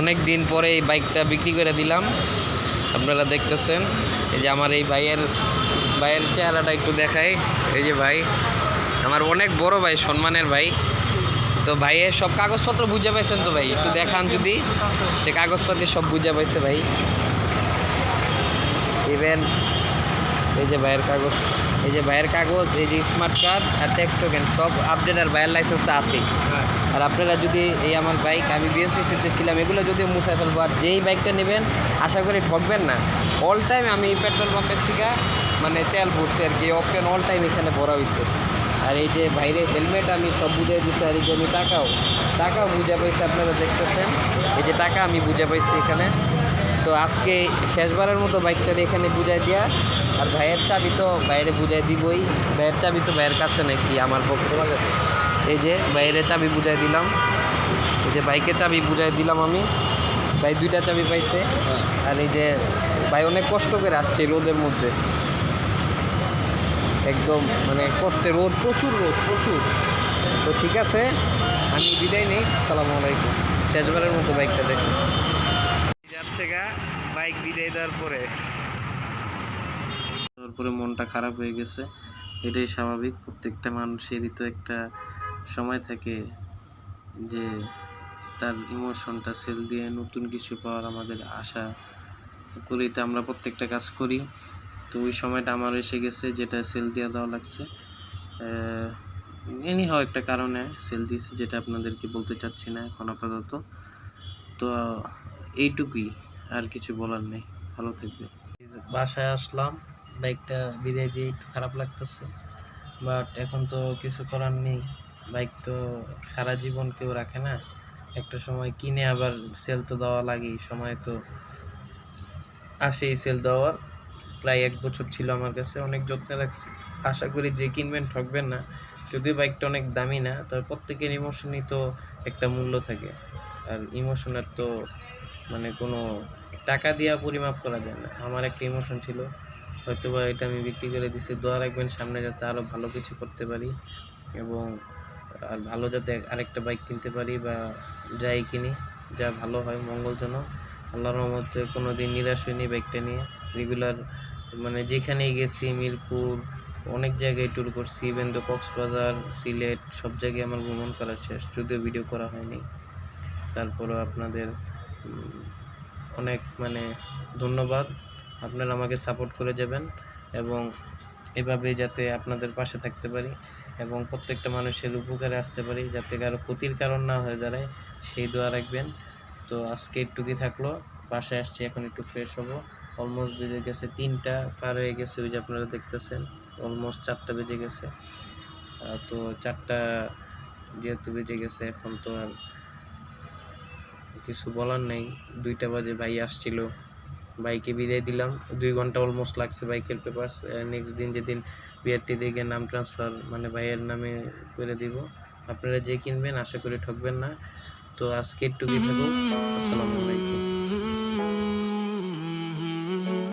অনেক দিন পরে এই বাইকটা বিক্রি করে দিলাম। আপনারা দেখতেছেন, এই যে আমার এই ভাইয়ের ভাইয়ের চেহারাটা একটু দেখাই। এই যে ভাই, আমার অনেক বড় ভাই, সম্মানের ভাই। তো ভাইয়ের সব কাগজপত্র বুঝে পাইছেন তো ভাই? একটু দেখান যদি। সে কাগজপাতি সব বুঝে পাইছে ভাই। ইভেন এই যে ভাইয়ের কাগজ, এই যে ভাইয়ের কাগজ, এই যে স্মার্ট কার্ড আর ট্যাক্স টোকেন সব আপডেট আর ভাইয়ের লাইসেন্সটা আছে। আর আপনারা যদি এই আমার বাইক আমি বিএসসিসিতে ছিলাম, এগুলো যদি মুছাই ফেলব, আর যেই বাইকটা নেবেন, আশা করি ঠকবেন না। অল টাইম আমি এই পেট্রোল পাম্পের থেকে মানে তেল ভরছি আর কি অকটেন অল টাইম এখানে ভরা হয়েছে আর এই যে বাইরে হেলমেট আমি সব বুঝাই দিচ্ছি আর এই যে আমি টাকাও টাকাও বুঝে পাইছি, আপনারা দেখতেছেন। এই যে টাকা আমি বুঝে পাইছি এখানে। তো আজকে শেষবারের মতো বাইকটা এখানে বুঝাই দেওয়া আর ভাইয়ের চাবি তো বাইরে বুঝাই দিবই। ভাইয়ের চাবি তো ভাইয়ের কাছে নাকি, আমার পক্ষে এই যে বাইরে চাবি বুঝাই দিলাম। এই যে বাইকে চাবি বুঝাই দিলাম আমি। ভাই দুইটা চাবি পাইছে। আর এই যে ভাই অনেক কষ্ট করে আসছে রোদের মধ্যে। একদম মানে কষ্টে রোদ, প্রচুর রোদ, প্রচুর। তো ঠিক আছে, আমি বিদায় নেই। আসসালামু আলাইকুম। শেষবারের মতো বাইকটা দেখুন। যাচ্ছে গা বাইক বিদায় দেওয়ার পরে। তারপরে মনটা খারাপ হয়ে গেছে। এটাই স্বাভাবিক। প্রত্যেকটা মানুষেরই তো একটা সময় থাকে যে তার ইমোশনটা সেল দিয়ে নতুন কিছু পাওয়ার আমাদের আশা করেই তো আমরা প্রত্যেকটা কাজ করি। তো ওই সময়টা আমার এসে গেছে যেটা সেল দিয়ে দেওয়া লাগছে। এনি হয় একটা কারণে সেল দিয়েছি যেটা আপনাদেরকে বলতে চাচ্ছি না এখন আপাতত। তো এইটুকুই, আর কিছু বলার নেই। ভালো থাকবে বাসায় আসলাম বাইকটা বিদায় দিয়ে একটু খারাপ লাগতেছে বাট এখন তো কিছু করার নেই। বাইক তো সারা জীবন কেউ রাখে না। একটা সময় কিনে আবার সেল তো দেওয়া লাগেই, সময় তো আসেই সেল দেওয়ার। প্রায় এক বছর ছিল আমার কাছে, অনেক যত্নে রাখছি। আশা করি যে কিনবেন, ঠকবেন না। যদিও বাইকটা অনেক দামি না, তবে প্রত্যেকের ইমোশনই তো একটা মূল্য থাকে। আর ইমোশনের তো মানে কোনো টাকা দিয়া পরিমাপ করা যায় না। আমার একটা ইমোশন ছিল হয়তো বা এটা আমি বিক্রি করে দিছি। দোয়া রাখবেন, সামনে যাতে আরও ভালো কিছু করতে পারি। এবং আর ভালো যাতে আরেকটা বাইক কিনতে পারি বা যাই কিনি, যা ভালো হয়, মঙ্গলজনক। আল্লাহর রহমতে কোনো দিন নিরাশ হয়নি বাইকটা নিয়ে। রেগুলার মানে যেখানেই গেছি, মিরপুর, অনেক জায়গায় ট্যুর করছি ইভেন তো কক্সবাজার, সিলেট, সব জায়গায় আমার ভ্রমণ করা শেষ, যদিও ভিডিও করা হয়নি। তারপরও আপনাদের অনেক মানে ধন্যবাদ। আপনারা আমাকে সাপোর্ট করে যাবেন এবং এভাবে যাতে আপনাদের পাশে থাকতে পারি এবং প্রত্যেকটা মানুষের উপকারে আসতে পারি, যাতে কারও ক্ষতির কারণ না হয়ে দাঁড়ায়, সেই দোয়া রাখবেন। তো আজকে একটুকুই থাকল, বাসায় আসছি, এখন একটু ফ্রেশ হব। অলমোস্ট বেজে গেছে তিনটা, পার হয়ে গেছে ওই যে আপনারা দেখতেছেন অলমোস্ট চারটা বেজে গেছে। তো চারটা যেহেতু বেজে গেছে, এখন তো আর কিছু বলার নেই। দুইটা বাজে ভাই আসছিল। বাইকে বিদায় দিলাম। দুই ঘণ্টা অলমোস্ট লাগছে বাইকের পেপারস নেক্সট দিন যেদিন বিআরটি থেকে নাম ট্রান্সফার মানে ভাইয়ের নামে করে দিব। আপনারা যে কিনবেন, আশা করি ঠকবেন না। তো আজকে একটু থাকুক। আসসালামু আলাইকুম।